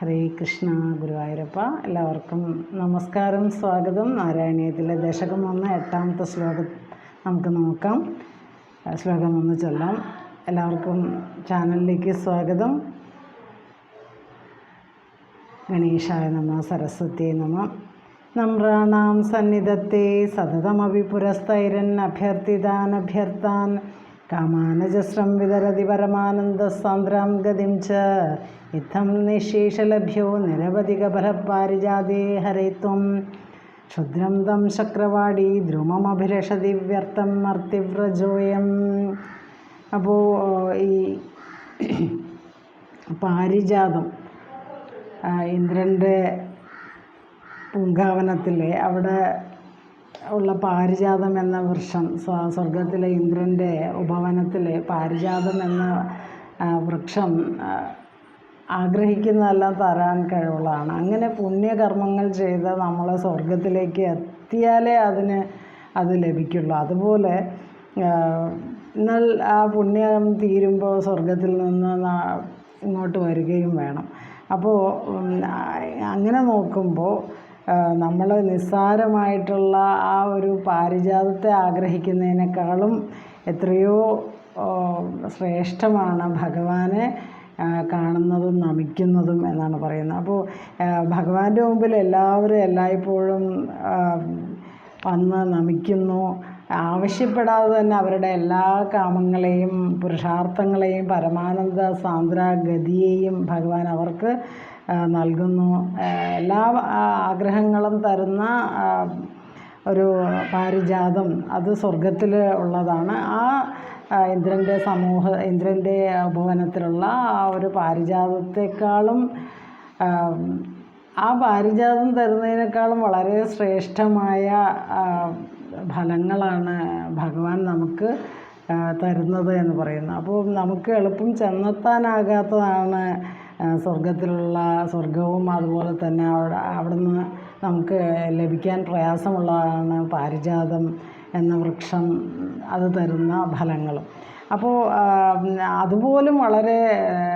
ഹരേ കൃഷ്ണ ഗുരുവായൂരപ്പ എല്ലാവർക്കും നമസ്കാരം സ്വാഗതം. നാരായണീയത്തിലെ ദശകം ഒന്ന് എട്ടാമത്തെ ശ്ലോകം നമുക്ക് നോക്കാം. ശ്ലോകം ഒന്ന് ചൊല്ലാം. എല്ലാവർക്കും ചാനലിലേക്ക് സ്വാഗതം. ഗണേശായ നമ സരസ്വത്യേ നമ. നമ്രാണാം സന്നിധത്തെ സതതമപി അഭ്യർത്ഥിതാൻ അഭ്യർത്ഥിതാനഭ്യർത്ഥാൻ കാമാനജസ്രം വിതരതി പരമാനന്ദസാന്ദ്രാം ഗതിം ച ഇത്തം നിശേഷലഭ്യോ നിരവധികഫലപാരിജാതേ ഹരേ ത്വം ക്ഷുദ്രം തം ശക്രവാടി ദ്രുമമഭിലഷതി വ്യർത്ഥം മർത്തിവ്രജോയം അപ്പോൾ ഈ പാരിജാതം ഇന്ദ്രന്റെ പൂങ്കാവനത്തിലെ അവിടെ ഉള്ള പാരിജാതം എന്ന വൃക്ഷം സ്വർഗത്തിലെ ഇന്ദ്രന്റെ ഉപവനത്തിലെ പാരിജാതം എന്ന വൃക്ഷം ആഗ്രഹിക്കുന്നതെല്ലാം തരാൻ കഴിവുള്ളതാണ്. അങ്ങനെ പുണ്യകർമ്മങ്ങൾ ചെയ്ത് നമ്മൾ സ്വർഗത്തിലേക്ക് എത്തിയാലേ അതിന് അത് ലഭിക്കുള്ളൂ. അതുപോലെ എന്നാൽ ആ പുണ്യം തീരുമ്പോൾ സ്വർഗത്തിൽ നിന്ന് ഇങ്ങോട്ട് വരികയും വേണം. അപ്പോൾ അങ്ങനെ നോക്കുമ്പോൾ നമ്മൾ നിസ്സാരമായിട്ടുള്ള ആ ഒരു പാരിജാതത്തെ ആഗ്രഹിക്കുന്നതിനേക്കാളും എത്രയോ ശ്രേഷ്ഠമാണ് ഭഗവാനെ കാണുന്നതും നമിക്കുന്നതും എന്നാണ് പറയുന്നത്. അപ്പോൾ ഭഗവാന്റെ മുമ്പിൽ എല്ലാവരും എല്ലായ്പ്പോഴും വന്ന് നമിക്കുന്നു. ആവശ്യപ്പെടാതെ തന്നെ അവരുടെ എല്ലാ കാമങ്ങളെയും പുരുഷാർത്ഥങ്ങളെയും പരമാനന്ദ സാന്ദ്രഗതിയെയും ഭഗവാൻ അവർക്ക് നൽകുന്നു. എല്ലാ ആഗ്രഹങ്ങളും തരുന്ന ഒരു പാരിജാതം അത് സ്വർഗത്തിൽ ഉള്ളതാണ്. ആ ഇന്ദ്രന്റെ സമൂഹ ഇന്ദ്രന്റെ ഭവനത്തിലുള്ള ആ ഒരു പാരിജാതത്തെക്കാളും ആ, പാരിജാതം തരുന്നതിനേക്കാളും വളരെ ശ്രേഷ്ഠമായ ഫലങ്ങളാണ് ഭഗവാൻ നമുക്ക് തരുന്നത് എന്ന് പറയുന്നത്. അപ്പോൾ നമുക്ക് എളുപ്പം ചെന്നെത്താനാകാത്തതാണ് ആ, സ്വർഗത്തിലുള്ള സ്വർഗവും അതുപോലെ തന്നെ അവിടെ അവിടുന്ന് നമുക്ക് ലഭിക്കാൻ പ്രയാസമുള്ളതാണ് പാരിജാതം എന്ന വൃക്ഷം അത് തരുന്ന ഫലങ്ങളും. അപ്പോൾ അതുപോലും വളരെ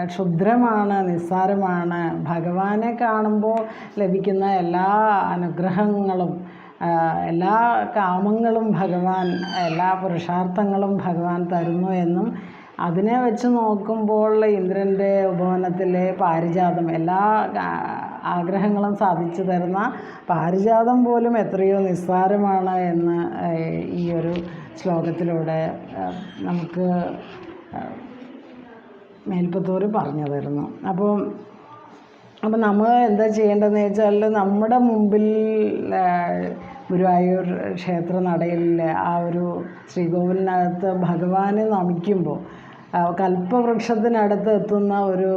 ക്ഷുദ്രമാണ് നിസ്സാരമാണ്. ഭഗവാനെ കാണുമ്പോൾ ലഭിക്കുന്ന എല്ലാ അനുഗ്രഹങ്ങളും എല്ലാ കാമങ്ങളും ഭഗവാൻ എല്ലാ പുരുഷാർത്ഥങ്ങളും ഭഗവാൻ തരുന്നു എന്നും അതിനെ വെച്ച് നോക്കുമ്പോൾ ഇന്ദ്രന്റെ ഉപവനത്തിലെ പാരിജാതം എല്ലാ ആഗ്രഹങ്ങളും സാധിച്ചു തരുന്ന പാരിജാതം പോലും എത്രയോ നിസ്സാരമാണ് എന്ന് ഈ ഒരു ശ്ലോകത്തിലൂടെ നമുക്ക് മേൽപ്പത്തൂർ പറഞ്ഞു തരുന്നു. അപ്പോൾ അപ്പോൾ നമ്മൾ എന്താ ചെയ്യേണ്ടതെന്ന് വെച്ചാൽ നമ്മുടെ മുമ്പിൽ ഗുരുവായൂർ ക്ഷേത്ര നടയിൽ ആ ഒരു ശ്രീകോവിലിനകത്ത് ഭഗവാനെ നമിക്കുമ്പോൾ കൽപ്പവൃക്ഷത്തിനടുത്ത് എത്തുന്ന ഒരു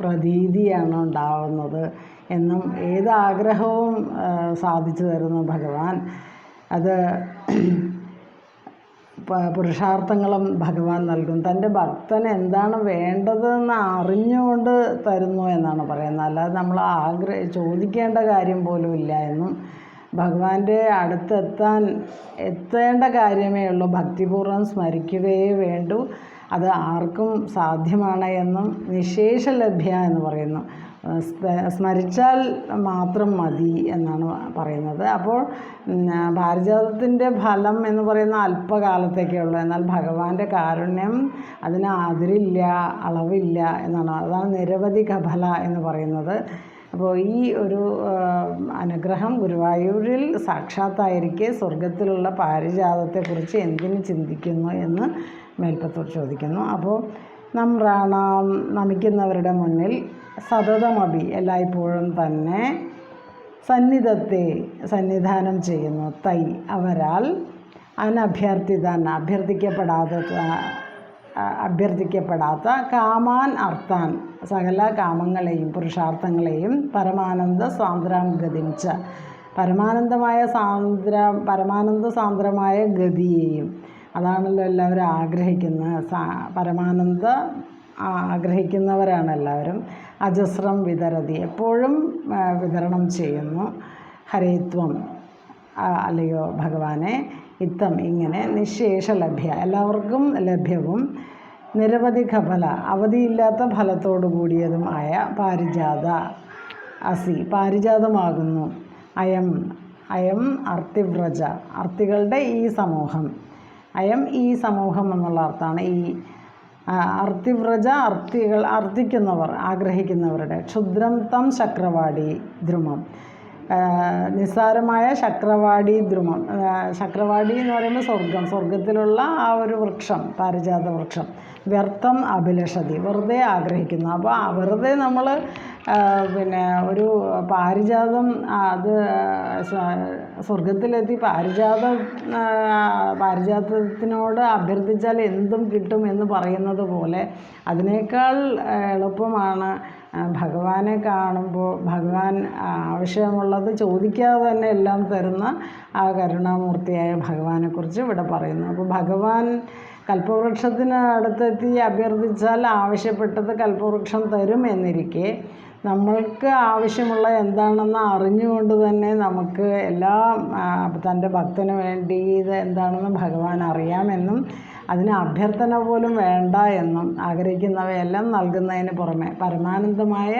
പ്രതീതിയാണ് ഉണ്ടാവുന്നത് എന്നും ഏത് ആഗ്രഹവും സാധിച്ചു തരുന്നു ഭഗവാൻ. അത് പുരുഷാർത്ഥങ്ങളും ഭഗവാൻ നൽകും തന്റെ ഭക്തന് എന്താണ് വേണ്ടതെന്ന് അറിഞ്ഞുകൊണ്ട് തരുന്നു എന്നാണ് പറയുന്നത്. അല്ലാതെ നമ്മൾ ആഗ്രഹ ചോദിക്കേണ്ട കാര്യം പോലും ഇല്ല എന്നും ഭഗവാന്റെ അടുത്തെത്താൻ എത്തേണ്ട കാര്യമേ ഉള്ളൂ. ഭക്തിപൂർവം സ്മരിക്കുകയേ വേണ്ടൂ. അത് ആർക്കും സാധ്യമാണ് എന്നും നിശേഷലഭ്യ എന്ന് പറയുന്നു. സ്മരിച്ചാൽ മാത്രം മതി എന്നാണ് പറയുന്നത്. അപ്പോൾ ഭാരജാതത്തിന്റെ ഫലം എന്ന് പറയുന്ന അല്പകാലത്തേക്കേ ഉള്ളൂ. എന്നാൽ ഭഗവാന്റെ കാരുണ്യം അതിന് അതിരില്ല അളവില്ല എന്നാണ്. അതാണ് നിരവധി കഫല എന്ന് പറയുന്നത്. അപ്പോൾ ഈ ഒരു അനുഗ്രഹം ഗുരുവായൂരിൽ സാക്ഷാത്തായിരിക്കെ സ്വർഗത്തിലുള്ള പാരിജാതത്തെക്കുറിച്ച് എന്തിന് ചിന്തിക്കുന്നു എന്ന് മേൽപ്പത്തൂർ ചോദിക്കുന്നു. അപ്പോൾ നമ്രാണാം നമിക്കുന്നവരുടെ മുന്നിൽ സതതമഭി എല്ലായ്പ്പോഴും തന്നെ സന്നിധത്തെ സന്നിധാനം ചെയ്യുന്നു തൈ. അവരാൽ അനഭ്യർത്ഥിതാൻ അഭ്യർത്ഥിക്കപ്പെടാത്ത ആ, അഭ്യർത്ഥിക്കപ്പെടാത്ത കാമാൻ അർത്ഥാൻ. സകല കാമങ്ങളെയും പുരുഷാർത്ഥങ്ങളെയും പരമാനന്ദ സാന്ദ്രാം ഗതിച്ച പരമാനന്ദമായ സാന്ദ്ര പരമാനന്ദ സാന്ദ്രമായ ഗതിയെയും. അതാണല്ലോ എല്ലാവരും ആഗ്രഹിക്കുന്നത് പരമാനന്ദ ആഗ്രഹിക്കുന്നവരാണ് എല്ലാവരും. അജസ്രം വിതരതി. എപ്പോഴും വിതരണം ചെയ്യുന്നു. ഹരേത്വം അല്ലയോ ഭഗവാനെ. ഇത്തം ഇങ്ങനെ നിശേഷ ലഭ്യ എല്ലാവർക്കും ലഭ്യവും. നിരവധി ഫല അവധിയില്ലാത്ത ഫലത്തോടു കൂടിയതും ആയ പാരിജാത അസി. പാരിജാതമാകുന്നു. അയം. അയം അർത്തിവ്രജ. അർത്തികളുടെ ഈ സമൂഹം. അയം ഈ സമൂഹം എന്നുള്ള അർത്ഥമാണ് ഈ അർത്തിവ്രജ അർത്തികൾ അർത്ഥിക്കുന്നവർ ആഗ്രഹിക്കുന്നവരുടെ ക്ഷുദ്രം തം ചക്രവാടി ധ്രുമം നിസ്സാരമായ ചക്രവാടി ദ്രുമം. ചക്രവാടി എന്ന് പറയുമ്പോൾ സ്വർഗം സ്വർഗത്തിലുള്ള ആ ഒരു വൃക്ഷം പാരിജാത വൃക്ഷം. വ്യർത്ഥം അഭിലഷതി. വെറുതെ ആഗ്രഹിക്കുന്നു. അപ്പോൾ വെറുതെ നമ്മൾ പിന്നെ ഒരു പാരിജാതം അത് സ്വർഗത്തിലെത്തി പാരിജാത പാരിജാതത്തിനോട് അഭ്യർത്ഥിച്ചാൽ എന്തും കിട്ടും എന്ന് പറയുന്നത് പോലെ അതിനേക്കാൾ എളുപ്പമാണ് ഭഗവാനെ കാണുമ്പോൾ ഭഗവാൻ ആവശ്യമുള്ളത് ചോദിക്കാതെ തന്നെ എല്ലാം തരുന്ന ആ കരുണാമൂർത്തിയായ ഭഗവാനെക്കുറിച്ച് ഇവിടെ പറയുന്നു. അപ്പോൾ ഭഗവാൻ കൽപ്പവൃക്ഷത്തിന് അടുത്തെത്തി അഭ്യർത്ഥിച്ചാൽ ആവശ്യപ്പെട്ടത് കൽപ്പവൃക്ഷം തരും എന്നിരിക്കെ നമ്മൾക്ക് ആവശ്യമുള്ള എന്താണെന്ന് അറിഞ്ഞുകൊണ്ട് തന്നെ നമുക്ക് എല്ലാ തന്റെ ഭക്തന് വേണ്ടി ഇത് എന്താണെന്ന് ഭഗവാൻ അറിയാമെന്നും അതിന് അഭ്യർത്ഥന പോലും വേണ്ട എന്നും ആഗ്രഹിക്കുന്നവയെല്ലാം നൽകുന്നതിന് പുറമെ പരമാനന്ദമായ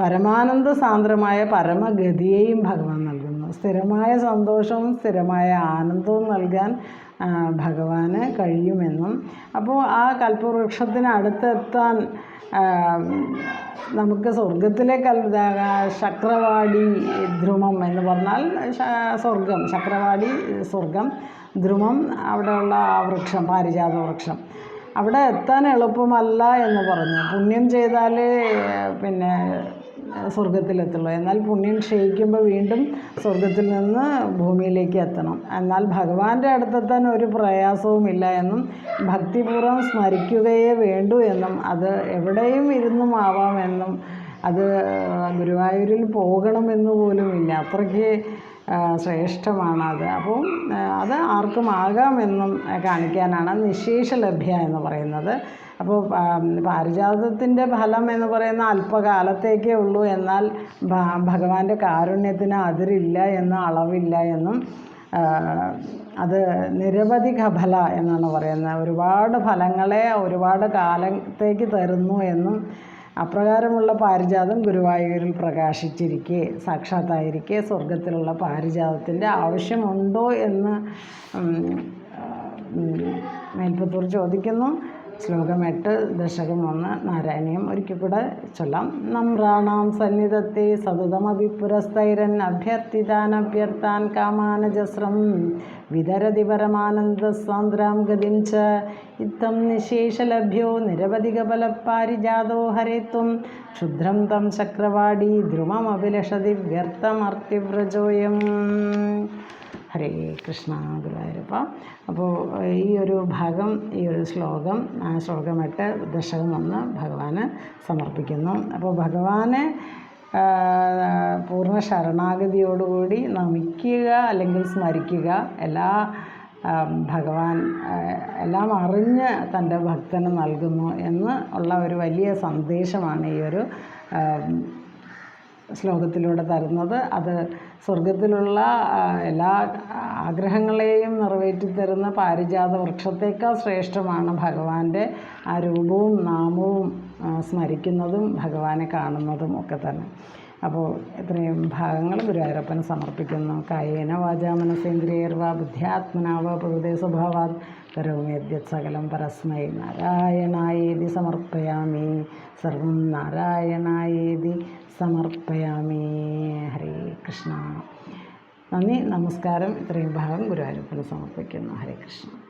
പരമാനന്ദ സാന്ദ്രമായ പരമഗതിയെയും ഭഗവാൻ നൽകുന്നു. സ്ഥിരമായ സന്തോഷവും സ്ഥിരമായ ആനന്ദവും നൽകാൻ ഭഗവാന് കഴിയുമെന്നും. അപ്പോൾ ആ കൽപ്പവൃക്ഷത്തിന് അടുത്തെത്താൻ നമുക്ക് സ്വർഗത്തിലെ ചക്രവാടി ധ്രുമം എന്ന് പറഞ്ഞാൽ സ്വർഗം ചക്രവാടി സ്വർഗം ധ്രുമം അവിടെയുള്ള ആ വൃക്ഷം പാരിജാത വൃക്ഷം. അവിടെ എത്താൻ എളുപ്പമല്ല എന്ന് പറഞ്ഞു. പുണ്യം ചെയ്താൽ പിന്നെ സ്വർഗത്തിലെത്തുള്ളൂ എന്നാൽ പുണ്യം ക്ഷയിക്കുമ്പോൾ വീണ്ടും സ്വർഗത്തിൽ നിന്ന് ഭൂമിയിലേക്ക് എത്തണം. എന്നാൽ ഭഗവാന്റെ അടുത്തെത്താൻ ഒരു പ്രയാസവുമില്ല എന്നും ഭക്തിപൂർവം സ്മരിക്കുകയേ വേണ്ടൂ എന്നും അത് എവിടെയും ഇരുന്നും ആവാമെന്നും അത് ഗുരുവായൂരിൽ പോകണമെന്ന് പോലുമില്ല അത്രയ്ക്ക് ശ്രേഷ്ഠമാണ് അത്. അപ്പോൾ അത് ആർക്കും ആകാമെന്നും കാണിക്കാനാണ് നിശേഷ ലഭ്യ എന്ന് പറയുന്നത്. അപ്പോൾ പാരിജാതത്തിന്റെ ഫലം എന്ന് പറയുന്ന അല്പകാലത്തേക്കേ ഉള്ളൂ എന്നാൽ ഭഗവാന്റെ കാരുണ്യത്തിന് അതിരില്ല എന്നും അളവില്ല എന്നും അത് നിരവധി ഫല എന്നാണ് പറയുന്നത്. ഒരുപാട് ഫലങ്ങളെ ഒരുപാട് കാലത്തേക്ക് തരുന്നു എന്നും അപ്രകാരമുള്ള പാരിജാതം ഗുരുവായൂരിൽ പ്രകാശിച്ചിരിക്കെ സാക്ഷാത്തായിരിക്കെ സ്വർഗത്തിലുള്ള പാരിജാതത്തിന്റെ ആവശ്യമുണ്ടോ എന്ന് മേൽപ്പത്തൂർ ചോദിക്കുന്നു. ശ്ലോകം എട്ട് ദശകം ഒന്ന് നാരായണീയം ഒരിക്കൽ കൂടെ ചൊല്ലാം. നമ്രാണാം സന്നിധത്തെ സതുതമഭിപുരസ്ഥൈരൻ അഭ്യർത്ഥിതാൻ അഭ്യർത്ഥാൻ കാമാനജസ്രം വിതരതി പരമാനന്ദസാന്ദ്രാം ഗതിം ച. ഇത്തം നിശേഷലഭ്യോ നിരവധികബലപ്പാരിജാതോ ഹരേത്വം. ക്ഷുദ്രം തം ചക്രവാടി ധ്രുവമഭിലഷതി വ്യർത്ഥമർത്തിവ്രജോയം ഹരേ കൃഷ്ണ ഗുരുവായൂരപ്പ. അപ്പോൾ ഈ ഒരു ഭാഗം ഈ ഒരു ശ്ലോകം ശ്ലോകം എട്ട് ദശകം ഒന്ന് ഭഗവാന് സമർപ്പിക്കുന്നു. അപ്പോൾ ഭഗവാനെ പൂർണ ശരണാഗതിയോടുകൂടി നമിക്കുക അല്ലെങ്കിൽ സ്മരിക്കുക എല്ലാ ഭഗവാൻ എല്ലാം അറിഞ്ഞ് തന്റെ ഭക്തന് നൽകുന്നു എന്ന് ഉള്ള ഒരു വലിയ സന്ദേശമാണ് ഈ ഒരു ശ്ലോകത്തിലൂടെ തരുന്നത്. അത് സ്വർഗത്തിലുള്ള എല്ലാ ആഗ്രഹങ്ങളെയും നിറവേറ്റി തരുന്ന പാരിജാത വൃക്ഷത്തേക്കാൾ ശ്രേഷ്ഠമാണ് ഭഗവാന്റെ ആ രൂപവും നാമവും സ്മരിക്കുന്നതും ഭഗവാനെ കാണുന്നതും ഒക്കെ തന്നെ. അപ്പോൾ ഇത്രയും ഭാഗങ്ങൾ ഗുരുവായൂരപ്പൻ സമർപ്പിക്കുന്നു. കായേന വാചാ മനസേന്ദ്രിയർവ ബുദ്ധ്യാത്മനാവ പ്രകൃതി സ്വഭാവാത് കരോമ്യദ്യത് സകലം പരസ്മൈ നാരായണായേതി സമർപ്പയാമി. സർവം നാരായണായേതി സമർപ്പയാമി. ഹരേ കൃഷ്ണ. നന്ദി നമസ്കാരം. ഇത്രയും ഭാഗം ഗുരുവായൂരപ്പന് സമർപ്പിക്കുന്നു. ഹരേ കൃഷ്ണ.